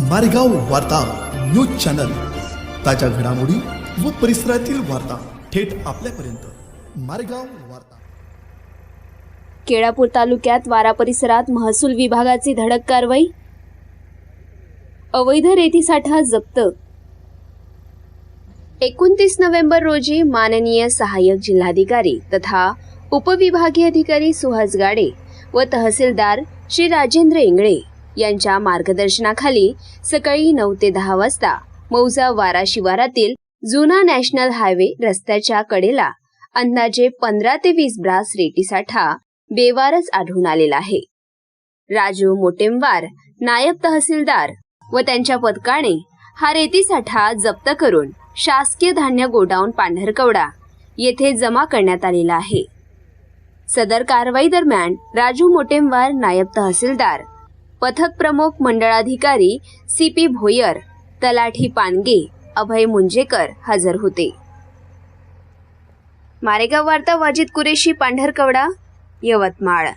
मारेगाव वार्ता news channel. ताज्या घडामोडी व परिसरातील वार्ता थेट आपल्यापर्यंत. मारेगाव वार्ता. केळापूर तालुक्यात वारा परिसरात महसूल विभागाची धडक कारवाई? अवैध रेती साठा जप्त. एकोणतीस नोव्हेंबर रोजी माननीय सहाय्यक जिल्हाधिकारी तथा उपविभागीय अधिकारी सुहास गाडे व तहसीलदार श्री राजेंद्र इंगळे यांच्या मार्गदर्शनाखाली सकाळी नऊ ते दहा वाजता मौजा वारा शिवारातील जुना नॅशनल हायवे रस्त्याच्या कडेला अंदाजे पंधरा ते वीस ब्रास रेतीसाठा बेवारच आढळून आलेला आहे. राजू मोटेमवार नायब तहसीलदार व त्यांच्या पथकाने हा रेतीसाठा जप्त करून शासकीय धान्य गोडाऊन पांढरकवडा येथे जमा करण्यात आलेला आहे. सदर कारवाई दरम्यान राजू मोटेमवार नायब तहसीलदार पथक प्रमुख मंडळाधिकारी सी पी भोयर तलाठी पानगे अभय मुंजेकर हजर होते. मारेगाव वार्ता वाजिद कुरेशी पांढरकवडा यवतमाळ.